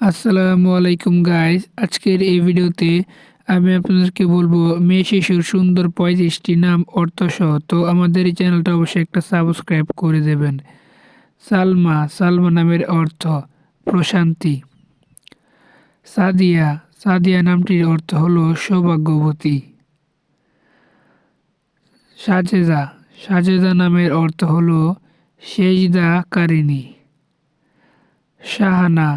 আসসালামু আলাইকুম গাইস আজকের এই ভিডিওতে আমি আপনাদেরকে বলব, মেয়ে শিশুর সুন্দর পঁয়ত্রিশটি নাম, অর্থসহ। তো আমাদের এই চ্যানেলটা অবশ্যই একটা সাবস্ক্রাইব করে দেবেন। সালমা সালমা নামের অর্থ প্রশান্তি। সাদিয়া সাদিয়া নামটির অর্থ হলো সৌভাগ্যবতী। সাজেদা সাজেদা নামের অর্থ হলো সেজদা কারিনী শাহানা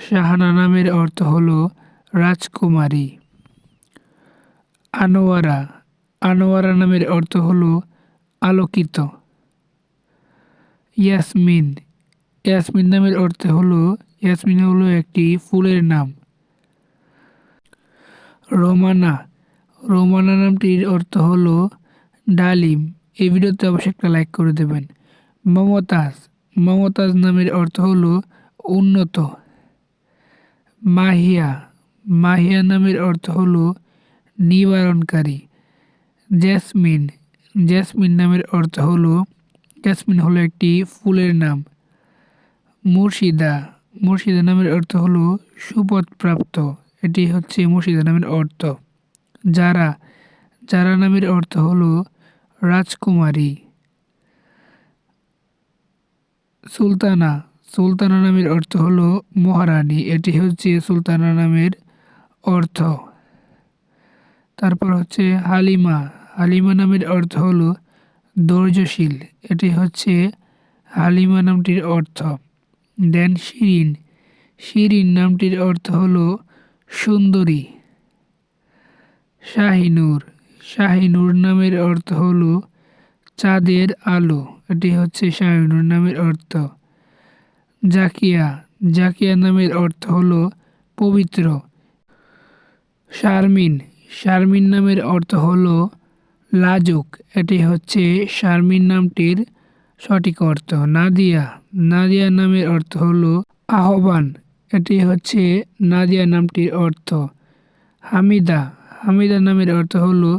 শাহানা নামের অর্থ হল রাজকুমারী। আনোয়ারা। আনোয়ারা নামের অর্থ হল আলোকিত। ইয়াসমিন। ইয়াসমিন নামের অর্থ হল, ইয়াসমিন হলো একটি ফুলের নাম। রোমানা। রোমানা নামটির অর্থ হল ডালিম। এই ভিডিওতে অবশ্যই একটা লাইক করে দেবেন। মমতাজ। মমতাজ নামের অর্থ হল উন্নত। মাহিয়া মাহিয়া নামের অর্থ হল নিবারণকারী। জেসমিন জেসমিন নামের অর্থ হল, জেসমিন হলো একটি ফুলের নাম। মুর্শিদা মুর্শিদা নামের অর্থ হল সুপথপ্রাপ্ত। এটি হচ্ছে মুর্শিদা নামের অর্থ। যারা যারা নামের অর্থ হল রাজকুমারী। সুলতানা সুলতানা নামের অর্থ হলো মহারানী। এটি হচ্ছে সুলতানা নামের অর্থ। তারপর হচ্ছে হালিমা। হালিমা নামের অর্থ হলো ধৈর্যশীল। এটি হচ্ছে হালিমা নামটির অর্থ। দেন শিরিন। শিরিন নামটির অর্থ হলো সুন্দরী। শাহিনুর। শাহিনুর নামের অর্থ হলো চাঁদের আলো। এটি হচ্ছে শাহিনুর নামের অর্থ। জাকিয়া। জাকিয়া নামের অর্থ হলো পবিত্র। শারমিন। শারমিন নামের অর্থ হলো লাজুক। এটি হচ্ছে শারমিন নামটির সঠিক অর্থ। নাদিয়া। নাদিয়া নামের অর্থ হলো আহ্বান। এটি হচ্ছে নাদিয়া নামটির অর্থ। হামিদা। হামিদা নামের অর্থ হলো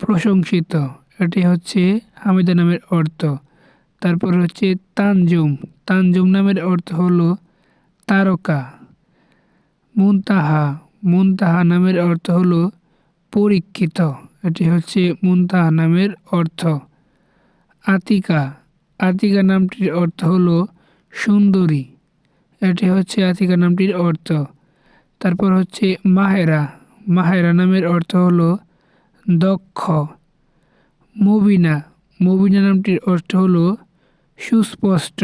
প্রশংসিত। এটি হচ্ছে হামিদা নামের অর্থ। তারপর হচ্ছে তানজুম। তানজুম নামের অর্থ হলো তারকা। মুনতাহা। মুনতাহা নামের অর্থ হলো পরীক্ষিত। এটি হচ্ছে মুনতাহা নামের অর্থ। আতিকা। আতিকা নামটির অর্থ হলো সুন্দরী। এটি হচ্ছে আতিকা নামটির অর্থ। তারপর হচ্ছে মাহেরা। মাহেরা নামের অর্থ হলো দক্ষ। মুবিনা। মুবিনা নামটির অর্থ হলো সুস্পষ্ট।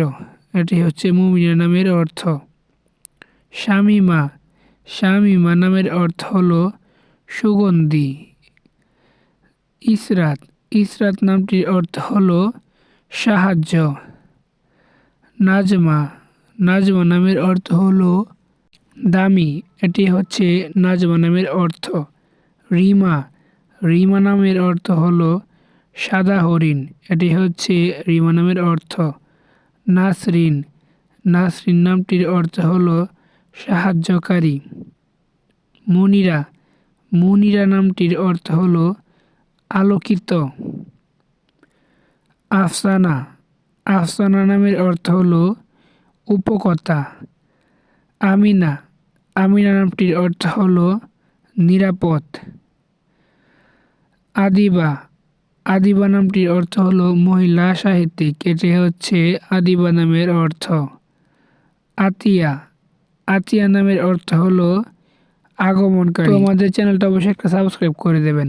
এটি হচ্ছে মুমিনা নামের অর্থ। শামিমা শামিমা নামের অর্থ হলো সুগন্ধি। ইসরাত। ইসরাত নামটির অর্থ হলো সাহায্য। নাজমা। নাজমা নামের অর্থ হলো দামি। এটি হচ্ছে নাজমা নামের অর্থ। রিমা। রিমা নামের অর্থ হলো সাদা হরিণ, এটি হচ্ছে রিমা নামের অর্থ। নাসরিন নাসরিন নামটির অর্থ হলো সাহায্যকারী। মনিরা মনিরা নামটির অর্থ হলো আলোকিত। আফসানা আফসানা নামের অর্থ হলো উপকথা। আমিনা আমিনা নামটির অর্থ হলো নিরাপদ। আদিবা আদিবা নামটির অর্থ হলো মহিলা সাহিত্যিক। এটি হচ্ছে আদিবা নামের অর্থ। আতিয়া। আতিয়া নামের অর্থ হলো আগমনকারী। তো আমাদের চ্যানেলটা অবশ্যই একটা সাবস্ক্রাইব করে দেবেন।